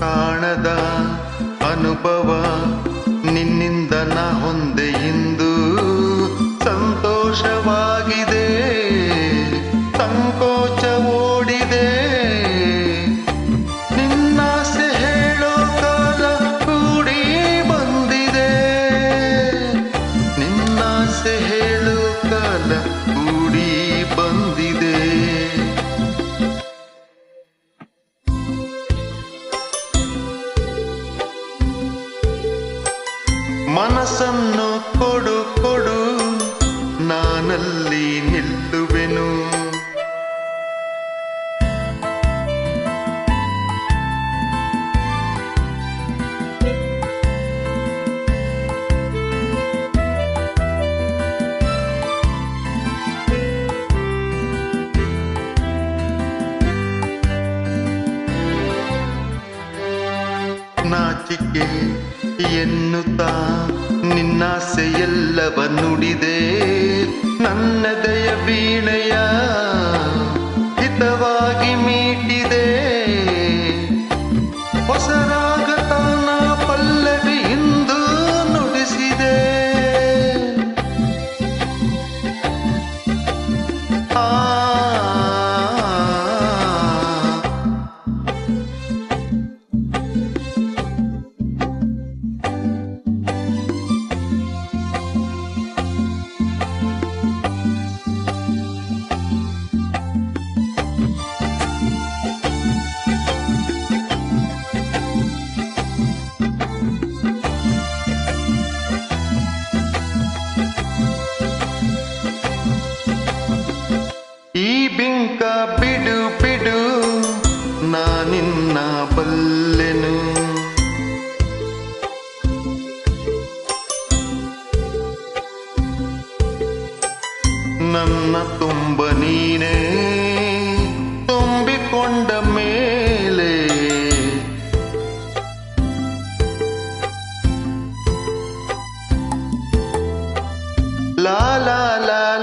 ಕಾಣದ ಅನುಭವ ನಿನ್ನಿಂದ ನ ಹೊಂದೆ ಇಂದು ಸಂತೋಷವಾಗಿದೆ. ಮನಸ್ಸನ್ನು ಕೊಡು ಕೊಡು. ನಾನಲ್ಲಿ ನಿಲ್ಲುವೆನು. ನಾಚಿಕೆ ಎನ್ನುತ್ತಾ ನಿನ್ನಾಸೆಯೆಲ್ಲವ ನುಡಿದೆ. ನನ್ನದಯ ವೀಣೆಯ ಹಿತವಾಗಿ ಮೀಟಿದೆ. ಹೊಸರಾಗತಾನ ಪಲ್ಲವಿ ಇಂದು ನುಡಿಸಿದೆ. ಆ നിന്നെന്ന തുമ്പനീനെ തുമ്പിക്കൊണ്ട മേലെ. ലാലാലാ